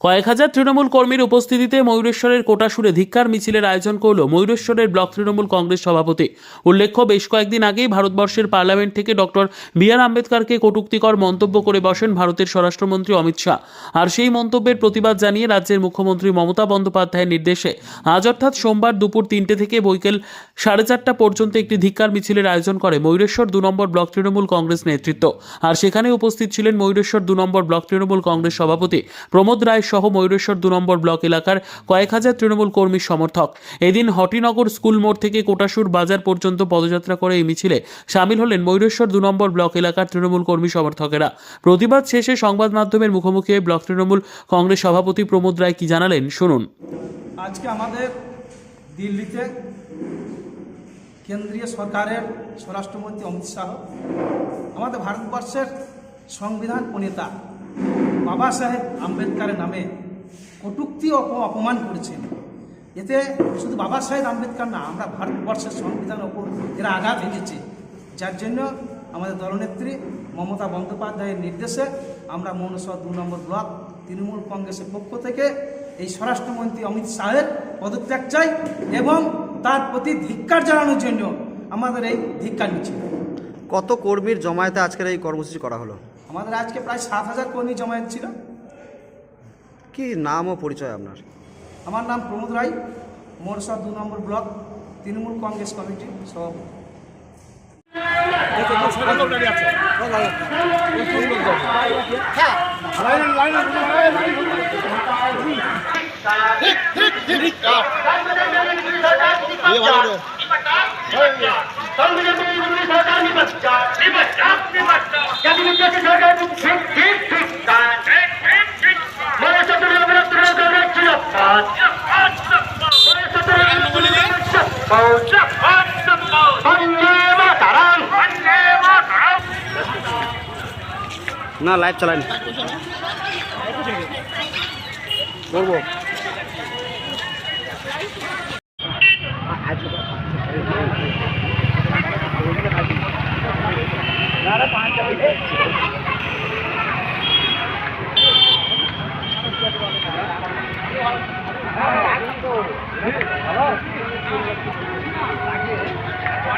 কয়েক হাজার তৃণমূল কর্মীর উপস্থিতিতে ময়ূরেশ্বরের কোটাসুরে ধিক্কার মিছিলের আয়োজন করল ময়ূরেশ্বরের ব্লক তৃণমূল কংগ্রেস সভাপতি। উল্লেখ্য, বেশ কয়েকদিন আগেই ভারতবর্ষের পার্লামেন্ট থেকে ডক্টর বি আর আম্বেদকরকে কটূক্তিকর মন্তব্য করে বসেন ভারতের স্বরাষ্ট্রমন্ত্রী অমিত শাহ। আর সেই মন্তব্যের প্রতিবাদ জানিয়ে রাজ্যের মুখ্যমন্ত্রী মমতা বন্দ্যোপাধ্যায়ের নির্দেশে আজ অর্থাৎ সোমবার দুপুর তিনটে থেকে বৈকাল সাড়ে চারটা পর্যন্ত একটি ধিক্কার মিছিলের আয়োজন করে ময়ূরেশ্বর দু নম্বর ব্লক তৃণমূল কংগ্রেস নেতৃত্ব। আর সেখানে উপস্থিত ছিলেন ময়ূরেশ্বর দু নম্বর ব্লক তৃণমূল কংগ্রেস সভাপতি প্রমোদ রায় সহ ময়ূরেশ্বর দু নম্বর ব্লক এলাকার কয়েক হাজার তৃণমূল কর্মী সমর্থক। এদিন হটিনগর স্কুল মোড় থেকে কোটাসুর বাজার পর্যন্ত পদযাত্রা করে এই মিছিলে সামিল হলেন ময়ূরেশ্বর দু নম্বর ব্লক এলাকার তৃণমূল কর্মী সমর্থকেরা। প্রতিবাদ শেষে সংবাদ মাধ্যমের মুখোমুখি ব্লক তৃণমূল কংগ্রেস সভাপতি প্রমোদ রায় কি জানালেন, শুনুন। আজকে আমাদের দিল্লিতে কেন্দ্রীয় সরকারের স্বরাষ্ট্রমন্ত্রী অমিত শাহ, আমাদের ভারতবর্ষের সংবিধান প্রণেতা বাবা সাহেব আম্বেদকারের নামে কটূক্তি অপমান করেছেন। এতে শুধু বাবা সাহেব আম্বেদকর না, আমরা ভারতবর্ষের সংবিধানের ওপর এরা আঘাত এনেছে যার জন্য আমাদের দলনেত্রী মমতা বন্দ্যোপাধ্যায়ের নির্দেশে আমরা মনসা দু নম্বর ব্লক তৃণমূল কংগ্রেসের পক্ষ থেকে এই স্বরাষ্ট্রমন্ত্রী অমিত শাহের পদত্যাগ চাই এবং তার প্রতি ধিক্কার জানানোর জন্য আমাদের এই ধিক্কার মিছিল কত কর্মীর জমায়েতে আজকের এই কর্মসূচি করা হলো আমাদের আজকে প্রায় সাত হাজার কর্মী জমায়েত ছিল কি নাম ও পরিচয় আপনার আমার নাম প্রমোদ রায় মোরসা দু নম্বর ব্লক তৃণমূল কংগ্রেস কমিটির সভাপতি না লাইভ চালান করব।